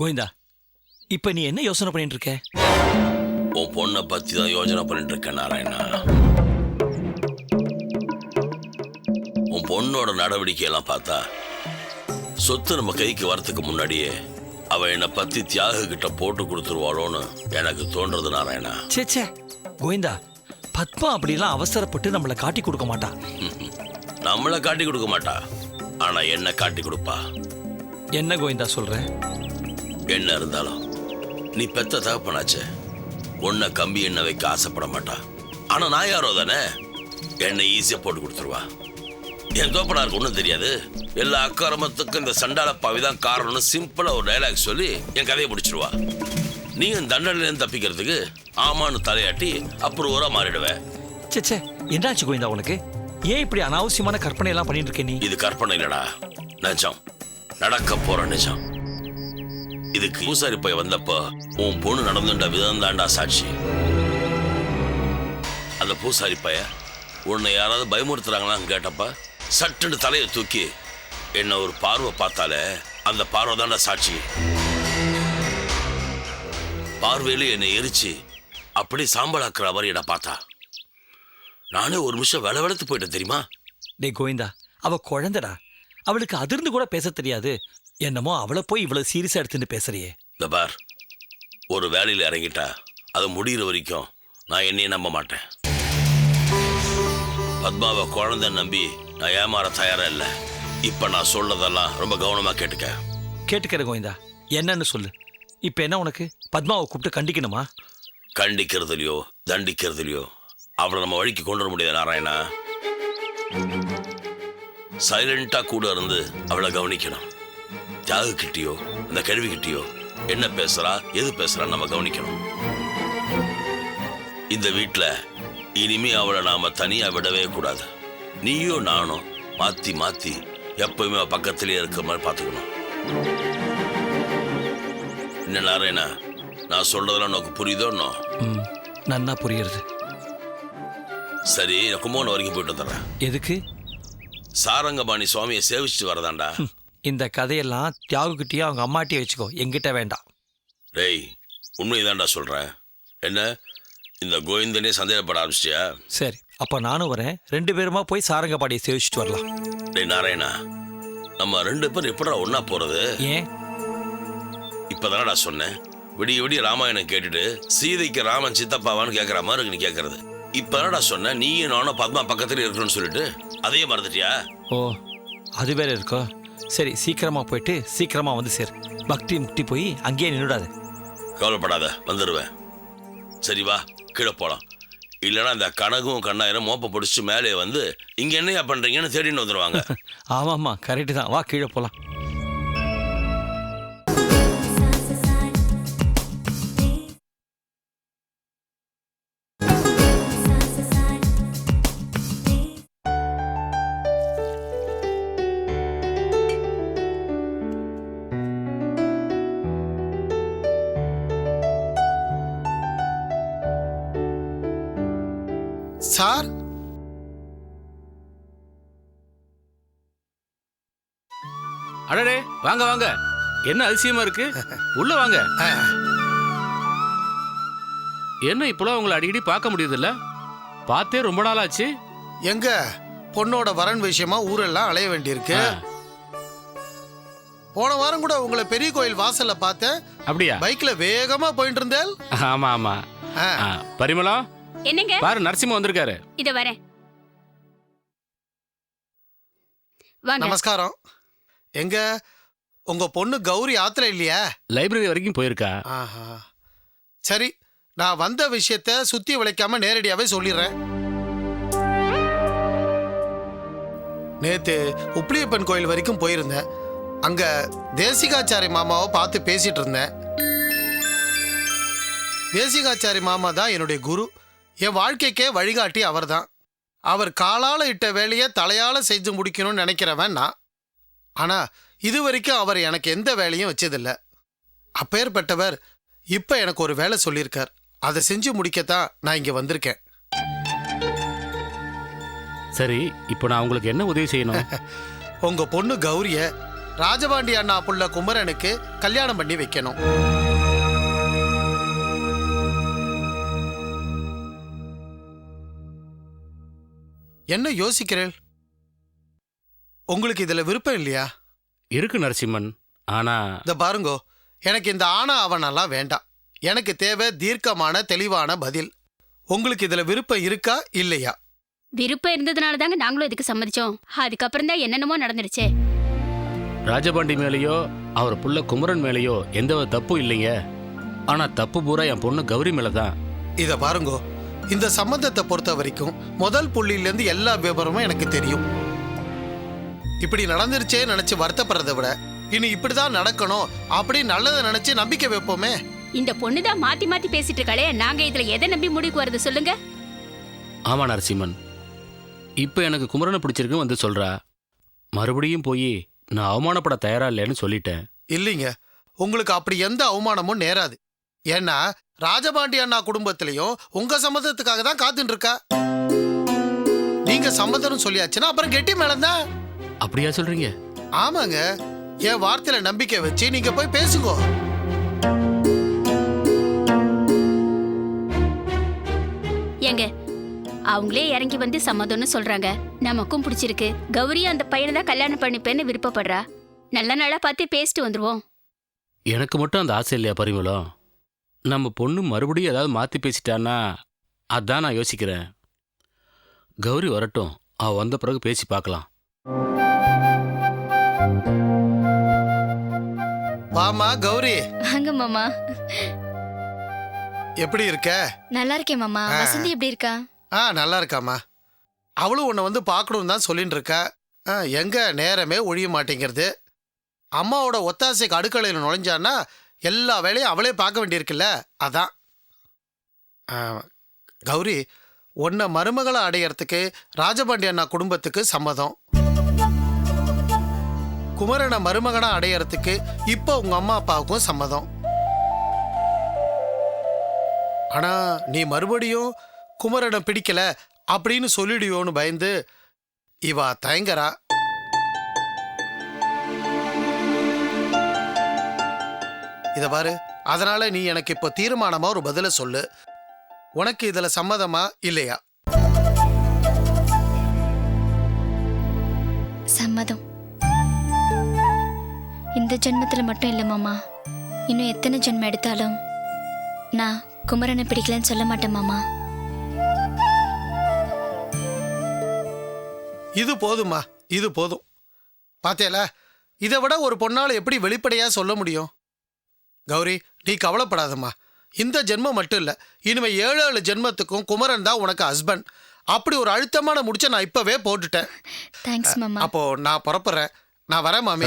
கோவிந்தா இப்ப நீ என்ன யோசனை பண்ணிட்டு இருக்க? உன் பொண்ணை பத்தி தான் யோசனை பண்ணிட்டு இருக்கேன் நாராயணா. உன் பொண்ணோட நடவடிக்கையெல்லாம் பார்த்தா சொத்து நம்ம கைக்கு வரத்துக்கு முன்னாடியே அவ என்னை பத்தி தியாக கிட்ட போட்டு கொடுத்துருவாளோன்னு எனக்கு தோன்றது நாராயணா. ச்சே ச்சே. கோவிந்தா பத்மா அப்படிலாம் அவசரப்பட்டு நம்மளை காட்டி கொடுக்க மாட்டா. நம்மளை காட்டி கொடுக்க மாட்டா ஆனா என்ன காட்டி கொடுப்பா. என்ன கோவிந்தா சொல்ற? என்ன இருந்தாலும் நீ பெத்த தகப்பனாச்சே. உன்னை கம்பி எண்ணெய் வைக்க ஆசைப்பட மாட்டா. ஆனா நான் யாரோ தானே? என்னை ஈஸியா போட்டு கொடுத்துருவா. என் தோப்பனாருக்கு ஒன்றும் தெரியாது. எல்லா அக்கிரமத்துக்கும் இந்த சண்டாள பாவி தான் காரணம்னு சிம்பிளா ஒரு டைலாக் சொல்லி என் கதையை முடிச்சிருவா. நீ என் தண்டனையிலேருந்து தப்பிக்கிறதுக்கு ஆமான்னு தலையாட்டி அப்புறம் ஊரா மாறிடுவேன் ச்சே ச்சே என்னாச்சு கோவிந்தா உனக்கு? ஏன் இப்படி அனாவசியமான கற்பனை எல்லாம் பண்ணிட்டு இருக்க நீ? இது கற்பனை இல்லடா. நிஜம். நடக்க போற நிஜம். இதுக்கு பூசாரி போய் வந்தப்போ உன் பொண்ணு நடந்துட்ட விதம் தாண்டா சாட்சி. அந்த பூசாரி பைய உன்னை யாராவது பயமுறுத்துறாங்களான்னு கேட்டப்ப சட்டுன்னு தலையை தூக்கி என்ன ஒரு பார்வை பார்த்தாலே அந்த பார்வை தாண்டா சாட்சி. பார்வையில என்னை எரிச்சு அப்படி சாம்பலாக்குற மாதிரி என்ன பார்த்தா. நானே ஒரு நிமிஷம் வெள வெளத்து போயிட்டேன் தெரியுமா? டே கோவிந்தா அவ குழந்தைடா. அவளுக்கு அதிர்ந்து கூட பேச தெரியாது. என்னமோ அவளை போய் இவ்வளவு சீரியஸா எடுத்துட்டு பேசுறியே. இந்த பார் ஒரு வேலையில் இறங்கிட்டா அது முடிகிற வரைக்கும் நான் என்னையே நம்ப மாட்டேன். பத்மாவை குழந்தை நம்பி நான் ஏமாற தயாரா இல்லை. இப்போ நான் சொல்றதெல்லாம் ரொம்ப கவனமாக கேட்டுக்க. கேட்டுக்கிற கோவிந்தா. என்னன்னு சொல்லு. இப்ப என்ன உனக்கு? பத்மாவை கூப்பிட்டு கண்டிக்கணுமா? கண்டிக்கிறதுலையோ தண்டிக்கிறதுலையோ அவளை நம்ம வழிக்கு கொண்டு வர முடியாது நாராயணா. சைலண்டா கூட இருந்து அவளை கவனிக்கணும். தியாகு கிட்டயோ அந்த கேள்வி கிட்டயோ என்ன பேசுறா எது பேசுறா நம்ம கவனிக்கணும். இந்த வீட்ல இனிமே அவளை நாம தனியா விடவே கூடாது. நீயும் நானும் மாத்தி மாத்தி எப்பவுமே பக்கத்திலேயே இருக்கிற மாதிரி பார்த்துக்கணும். என்ன நாராயணா நான் சொல்றதெல்லாம் உனக்கு புரியுதோன்னோ நன்னா புரியுறது. சரி நான் கும்பகோணம் வரைக்கும் போயிட்டு வந்துடுறேன். எதுக்கு? சாரங்கபாணி சுவாமியை சேவிச்சுட்டு வரதாண்டா இந்த கதையெல்லாம் தியாகு கிட்டயும் அவங்க அம்மாட்டியே வச்சுக்கோ. எங்கிட்ட வேண்டாம். டேய் உண்மைதான்டா சொல்றேன் என்ன? இந்த கோவிந்தனே சந்தேகப்பட ஆரம்பிச்சிட்டியா? சரி அப்ப நானும் வரேன். ரெண்டு பேருமா போய் சாரங்கபாடியை சேவிச்சுட்டு வரலாம். டேய் நாராயணா நம்ம ரெண்டு பேரும் எப்படா ஒண்ணா போறது? ஏன்? இப்பதானடா சொன்னேன். விடிய விடிய ராமாயணம் கேட்டுட்டு சீதைக்கு ராமன் சித்தப்பாவான்னு கேட்கற மாதிரி இருக்கு நீ கேட்கறது இப்பதானடா சொன்ன நீயும் நானும் பத்மா பக்கத்துல இருக்கணும்னு சொல்லிட்டு. அதையே மறந்துட்டியா? ஓ அது வேற இருக்கோ? சரி சீக்கிரமா போயிட்டு சீக்கிரமா வந்து சேர். பக்தி முக்தி போய் அங்கேயே நின்றுடாது கவலைப்படாத வந்துடுவேன் சரி வா கீழே போலாம். இல்லைன்னா இந்த கனகும் கண்ணாயிரம் மோப்ப பிடிச்சி மேலே வந்து இங்க என்னையா பண்றீங்கன்னு தேடின்னு வந்துடுவாங்க ஆமாம்மா கரெக்டு தான். வா கீழே போகலாம் சார்? அடடே வாங்க வாங்க. என்ன அதிசயமா இருக்கு? உள்ள வாங்க. என்ன இப்போலாம் உங்களை அடிக்கடி பார்க்க முடியுதுல்ல? பார்த்தே ரொம்ப நாள் ஆச்சு எங்க? பொண்ணோட வரன் விஷயமா ஊரெல்லாம் அலைய வேண்டியிருக்கு. போன வாரம் கூட உங்களை பெரிய கோயில் வாசல்ல பார்த்தேன். அப்படியா? பைக்ல வேகமா போயிட்டு இருந்தேன் ஆமா ஆமா. பரிமளம் என்னங்க? பாரு நரசிம்ம வந்திருக்காரு. இத வரேன். வாங்க. நமஸ்காரம். எங்க? உங்க பொண்ணு கௌரி ஆத்துல இல்லையா? லைப்ரரி வரைக்கும் போயிருக்கா. ஆஹா. சரி நான் வந்த விஷயத்த சுத்தி விளைக்காம நேரடியாவே சொல்லிடுறேன். நேத்து உப்ளியப்பன் கோயில் வரைக்கும் போயிருந்தேன். அங்க தேசிகாச்சாரி மாமாவை பார்த்து பேசிட்டு இருந்தேன். தேசிகாச்சாரி மாமா தான் என்னுடைய குரு. என் வாழ்க்கைக்கே வழிகாட்டி அவர்தான். அவர் காலால இட்ட வேலையை தலையால செஞ்சு முடிக்கணும்னு நினைக்கிறவன் நான். ஆனா இது வரைக்கும் அவர் எனக்கு எந்த வேலையும் வச்சதில்ல. அப்பேற்பட்டவர் இப்ப எனக்கு ஒரு வேலை சொல்லியிருக்கார். அதை செஞ்சு முடிக்கத்தான் நான் இங்க வந்திருக்கேன். சரி இப்போ நான் உங்களுக்கு என்ன உதவி செய்யணும்? உங்க பொண்ணு கௌரிய ராஜபாண்டி அண்ணா புள்ள குமரனுக்கு கல்யாணம் பண்ணி வைக்கணும். என்ன யோசிக்கிறேன் உங்களுக்கு இதுல விருப்பம் இல்லையா? இருக்கு நரசிம்மன். ஆனா இந்த பாருங்கோ எனக்கு இந்த ஆனா அவனெல்லாம் வேண்டாம். எனக்கு தேவை தீர்க்கமான தெளிவான பதில். உங்களுக்கு இதுல விருப்பம் இருக்கா இல்லையா? விருப்பம் இருந்ததுனால தாங்க நாங்களும் இதுக்கு சம்மதிச்சோம். அதுக்கப்புறம் தான் என்னென்னமோ நடந்துருச்சே ராஜபாண்டி மேலேயோ அவர் புள்ள குமரன் மேலேயோ எந்த ஒரு தப்பும் இல்லைங்க ஆனா தப்பு பூரா என் பொண்ணு கௌரி மேல தான் இத பாருங்கோ இந்த சம்பந்தத்தை பொறுத்த வரைக்கும் முதல் புள்ளியிலேருந்து எல்லா விவரமும் எனக்கு தெரியும். இப்படி நடந்துருச்சே நினைச்சு வருத்தப்படுறதை விட இனி இப்படிதான் நடக்கணும் அப்படி நல்லதை நினைச்சு நம்பிக்கை வைப்போமே. இந்த பொண்ணு தான் மாத்தி மாத்தி பேசிட்டு இருக்காளே நாங்க இதுல எதை நம்பி முடிவுக்கு வருது சொல்லுங்க. ஆமா நரசிம்மன். இப்போ எனக்கு குமரனை பிடிச்சிருக்குன்னு வந்து சொல்றா. மறுபடியும் போய் நான் அவமானப்பட தயாரா இல்லைன்னு சொல்லிட்டேன். இல்லைங்க. உங்களுக்கு அப்படி எந்த அவமானமும் நேராது. ஏன்னா ராஜபாண்டி அண்ணா குடும்பத்திலையும் உங்க சம்மதத்துக்காக தான் காத்துட்டு இருக்கா நீங்க சம்மதம்னு சொல்லியாச்சுன்னா அப்புறம் கெட்டி மேலதான் அப்படியா சொல்றீங்க? ஆமாங்க. என் வார்த்தையில நம்பிக்கை வச்சு நீங்க போய் பேசுங்க. ஏங்க அவங்களே இறங்கி வந்து சம்மதம்னு சொல்றாங்க. நமக்கும் பிடிச்சிருக்கு. கௌரி அந்த பையனை தான் கல்யாணம் பண்ணிப்பேன்னு விருப்பப்படுறா. நல்ல நாளா பார்த்து பேசிட்டு வந்துருவோம். எனக்கு மட்டும் அந்த ஆசை இல்லையா பரிமளம்? நம்ம பொண்ணு மறுபடியும் ஏதாவது மாத்தி பேசிட்டான்னா அதான் நான் யோசிக்கிறேன். கௌரி வரட்டும். அவ வந்த பிறகு பேசி பார்க்கலாம். வாமா கௌரி. வாங்க மாமா. எப்படி இருக்க? நல்லா இருக்கேன் மாமா. ஆ. வசந்தி எப்படி இருக்கா? ஆ நல்லா இருக்காம்மா. அவளும் உன்னை வந்து பார்க்கணும் தான் சொல்லிட்டு இருக்கா. ஆ, எங்க நேரமே ஒழிய மாட்டேங்கிறது. அம்மாவோட ஒத்தாசைக்கு அடுக்கலையில் நுழைஞ்சான்னா எல்லா வேலையும் அவளே பார்க்க வேண்டியிருக்குல்ல? அதான். கௌரி உன்னை மருமகளை அடையிறதுக்கு ராஜபாண்டி அண்ணா குடும்பத்துக்கு சம்மதம். குமரனை மருமகனாக அடையிறதுக்கு இப்போ உங்கள் அம்மா அப்பாவுக்கும் சம்மதம். ஆனால் நீ மறுபடியும் குமரனை பிடிக்கல அப்படின்னு சொல்லிடுவோன்னு பயந்து இவா தயங்கரா இத பாரு. அதனால நீ எனக்கு இப்போ தீர்மானமா ஒரு பதில சொல்லு. உனக்கு இதுல சம்மதமா இல்லையா? சம்மதம். இந்த ஜென்மத்துல மட்டும் இல்ல மாமா. இன்னும் எத்தனை ஜென்மம் எடுத்தாலும் நான் குமரனை பிடிக்கலன்னு சொல்ல மாட்டேன் மாமா. இது போதுமா இது போதும். பாத்தியால? இதை விட ஒரு பொண்ணால எப்படி வெளிப்படையா சொல்ல முடியும்? கௌரி நீ கவலைப்படாதம்மா. இந்த ஜென்மம் மட்டும் இல்ல இனிமே ஏழு ஏழு ஜென்மத்துக்கும் குமரன் தான் உனக்கு ஹஸ்பண்ட் அப்படி ஒரு அழுத்தமான முடிச்ச நான் இப்பவே போட்டுட்டேன். தேங்க்ஸ் மாமா. அப்போ நான் புறப்படுறேன். நான் வரேன் மாமி.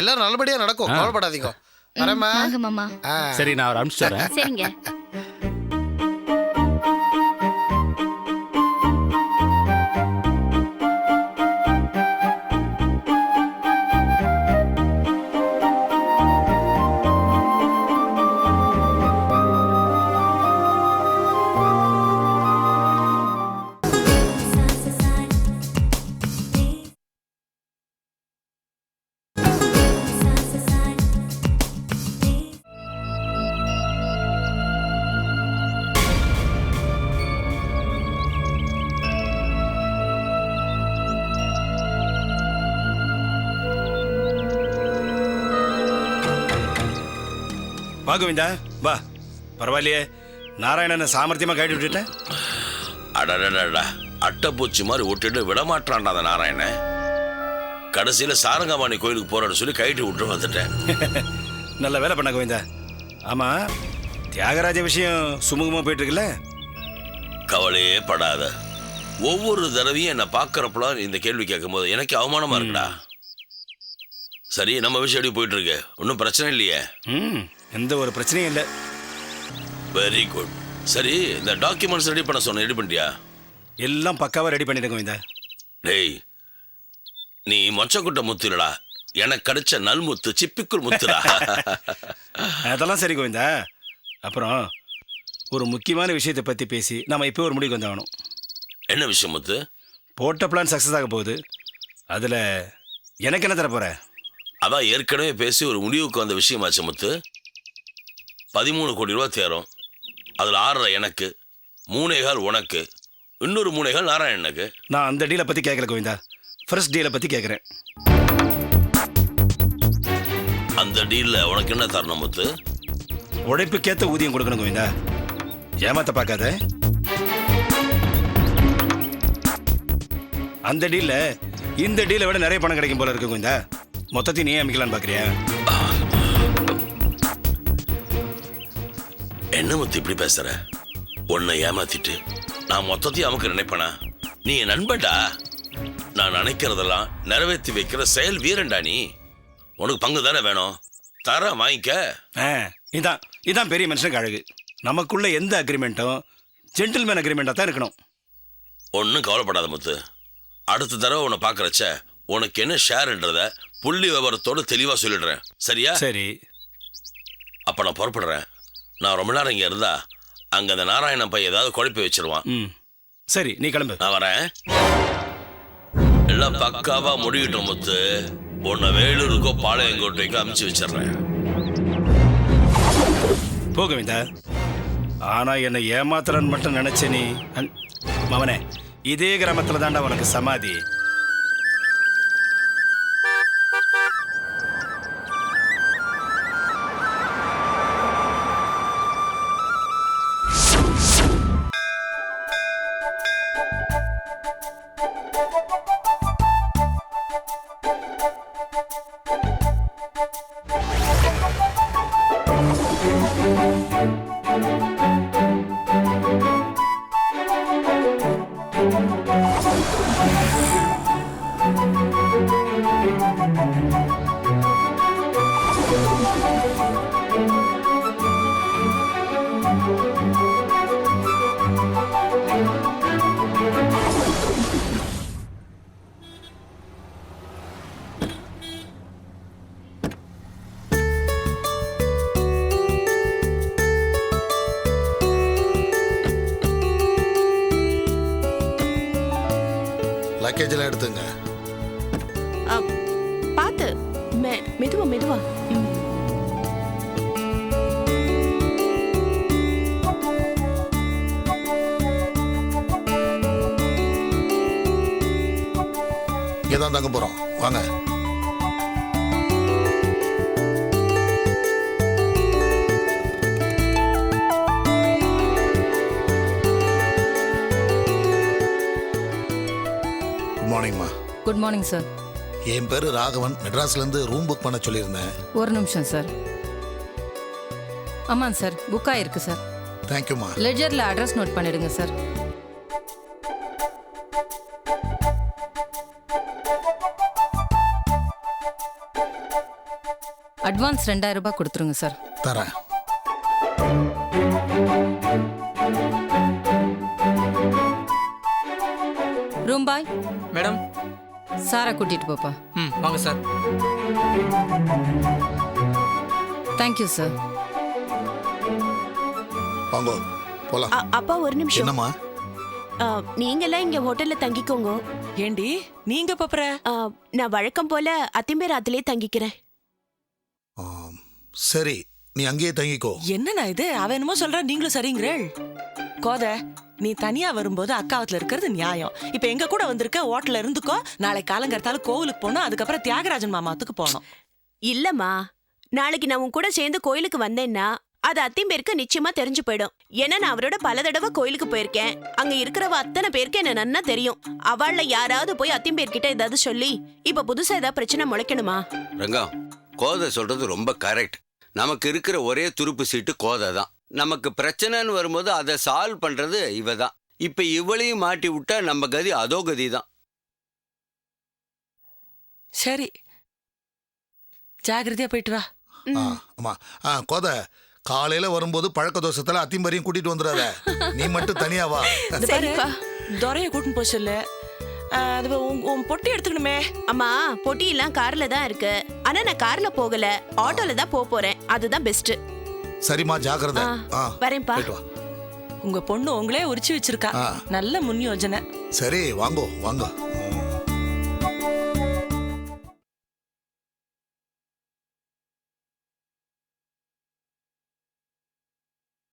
எல்லாம் நல்லபடியா நடக்கும். கவலைப்படாதீங்க. வரேம்மா. சரி நான் அனுப்பிச்சு சரிங்க. வா கோவிந்தா. வா. பரவாயில்லையே. நாராயணனை சாமர்த்தியமா கைட்டு விட்டுட்டேன் அடடடடா அட்டைப்பூச்சி மாதிரி விட்டுட்டு விடமாட்டான்டா அந்த நாராயணன். கடைசியில் சாரங்கபாணி கோயிலுக்கு போறேன்னு சொல்லி கைட்டு விட்டு வந்துட்டேன். நல்ல வேலை பண்ண கோவிந்தா. ஆமா தியாகராஜ விஷயம் சுமூகமா போயிட்டு இருக்குல்ல கவலையே படாத. ஒவ்வொரு தடவையும் என்னை பார்க்கறப்பலாம் இந்த கேள்வி கேட்கும்போது எனக்கு அவமானமா இருக்குடா. சரி நம்ம விஷயம் எப்படி போயிட்டு இருக்கு ஒன்றும் பிரச்சனை இல்லையே? ம். எந்த ஒரு பிரச்சனையும் இல்லை. வெரி குட் சரி இந்த டாக்குமெண்ட்ஸ் ரெடி பண்ண சொன்ன ரெடி பண்ணிட்டியா? எல்லாம் பக்காவா ரெடி பண்ணிட்டேன் கோவிந்தா டேய் நீ மொச்சக்குட்டை முத்து இல்லடா எனக்கு கிடைச்ச நல்முத்து சிப்பிக்குள் முத்துடா. அதெல்லாம் சரி கோவிந்தா. அப்புறம் ஒரு முக்கியமான விஷயத்தை பற்றி பேசி நம்ம இப்போ ஒரு முடிவுக்கு வந்தாகணும். என்ன விஷயம் முத்து? போட்ட பிளான் சக்ஸஸ் ஆக போகுது. அதில் எனக்கு என்ன தர போகிற அதான் ஏற்கனவே பேசி ஒரு முடிவுக்கு வந்த விஷயமாச்சு முத்து. பதிமூணு கோடி ரூபா தேரும் அதில் ஆறரை எனக்கு மூணேகால் உனக்கு இன்னொரு மூணேகால் நாராயணனுக்கு. நான் அந்த டீலை பற்றி கேட்கல கோவிந்தா. ஃபர்ஸ்ட் டீலை பற்றி கேட்குறேன் அந்த டீலில் உனக்கு என்ன தரணும் முத்து? உழைப்புக்கேற்ற ஊதியம் கொடுக்கணும் கோவிந்தா. ஏமாத்த பார்க்காத. அந்த டீல்ல இந்த டீலை விட நிறைய பணம் கிடைக்கும் போல இருக்கு கோவிந்தா. மொத்தத்தையும் நீ அமைக்கலான்னு பார்க்குறியா என்ன முத்து இப்படி பேசுற? உன்னை ஏமாத்திட்டு நான் மொத்தத்தையும் அமுக்க நினைப்பேனா? நீ என் நண்பன்டா? நான் நினைக்கிறதெல்லாம் நிறைவேற்றி வைக்கிற செயல் வீரன்டா நீ. உனக்கு பங்கு தானே வேணும்? தர வாங்கிக்க. இதான் இதான் பெரிய மனுஷனுக்கு அழகு. நமக்குள்ள எந்த அக்ரிமெண்ட்டும் ஜென்டில்மேன் அக்ரிமெண்ட்டாக தான் இருக்கணும். ஒன்றும் கவலைப்படாத முத்து. அடுத்த தடவை உன்னை பார்க்குறச்ச உனக்கு என்ன ஷேர்ன்றத புள்ளி விவரத்தோட தெளிவாக சொல்லிடுறேன். சரியா? சரி. அப்போ நான் புறப்படுறேன். நான் ரொம்ப நேரம் இங்கே இருந்தா அங்கே அந்த நாராயணன் பையன் ஏதாவது குழப்பி வச்சிருவான். ம். சரி நீ கிளம்பு. நான் வரேன். எல்லாம் பக்காவா முடிவிட்டோம் முத்து. உன்னை வேலூருக்கோ பாளையங்கோட்டைக்கோ அமுச்சு வச்சிடுறேன். போ கோவிந்தா ஆனா என்னை ஏமாத்துறன்னு மட்டும் நினைச்ச நீ. மவனே இதே கிராமத்துல தாண்டா உனக்கு சமாதி. லக்கேஜெல்லாம் எடுத்துங்க. மெ மெதுவா மெதுவா. இங்கே தான் தங்க போகிறோம் வாங்க. குட் மார்னிங் சார் என் பேர் ராகவன். மெட்ராஸ்லேருந்து ரூம் புக் பண்ண சொல்லியிருந்தேன். ஒரு நிமிஷம் சார் ஆமாம் சார் புக் ஆயிருக்கு சார் தேங்க்யூம்மா லெஜரில் அட்ரஸ் நோட் பண்ணிடுங்க சார் அட்வான்ஸ் ரெண்டாயிரம் ரூபாய் கொடுத்துருங்க சார் தரேன். ரூம் பாய் மேடம் சாரை கூட்டிட்டு போப்பா. ம் வாங்க சார். தேங்க்யூ சார் வாங்கோ போகலாம் அ, அப்பா ஒரு நிமிஷம். என்னம்மா? அ, நீங்கெல்லாம் இங்க ஹோட்டல்ல தங்கிக்கோங்க. ஏண்டி நீங்க பாப்புற? நான் வழக்கம் போல அத்திம்பேராத்திலே தங்கிக்கிறேன். ஆம், சரி நீ அங்கேயே தங்கிக்கோ. என்னண்ணா இது? அவ என்னமோ சொல்றா நீங்களும் சரிங்கிறேள். கோத நீ தனியா வரும்போது அக்காவத்துல இருக்கிறது நியாயம். இப்ப எங்க கூட வந்திருக்க ஹோட்டல்ல இருந்துக்கோ நாளை காலங்கரத்தால கோவிலுக்கு போனோம் அதுக்கப்புறம் தியாகராஜன் மாமாத்துக்கு போனோம் இல்லம்மா நாளைக்கு நான் உன் கூட சேர்ந்து கோயிலுக்கு வந்தேன்னா அது அத்திம்பேருக்கு நிச்சயமா தெரிஞ்சு போயிடும். ஏன்னா நான் அவரோட பல தடவை கோயிலுக்கு போயிருக்கேன். அங்க இருக்கிறவ அத்தனை பேருக்கு என்ன நன்னா தெரியும். அவள்ல யாராவது போய் அத்திம்பேர்கிட்ட ஏதாவது சொல்லி இப்ப புதுசா ஏதாவது பிரச்சனை முளைக்கணுமா? ரங்கம் கோதை சொல்றது ரொம்ப கரெக்ட் நமக்கு இருக்கிற ஒரே துருப்பு சீட்டு கோதை தான் நமக்கு பிரச்சனைன்னு வரும்போது அதை சால்வ் பண்றது இவ தான் இப்ப இவளையும் மாட்டி விட்டா நம்ம கதி அதோ கதி தான் சரி. ஜாகிரதையா போயிட்டு வா. ஆ ஆமாம் ஆ கோதை காலையில் வரும்போது பழக்க தோசத்தில் அத்திம்பரியும் கூட்டிகிட்டு வந்துடாத. நீ மட்டும் தனியா வா. இந்த பாரு, துரைய கூட்டின்னு போக சொல்லு. அது உன் உன் பொட்டி எடுத்துக்கணுமே. அம்மா பொட்டி எல்லாம் கார்ல தான் இருக்கு. ஆனா நான் கார்ல போகல. ஆட்டோல தான் போக போறேன். அதுதான் பெஸ்ட் சரிம்மா ஜாக்கிரதை. ஆ வரேன்ப்பா. போயிட்டு வா. உங்க பொண்ணு உங்களே உரிச்சு வச்சிருக்கா. ஆ. நல்ல முன் யோஜனை. சரி வாங்கோ வாங்க.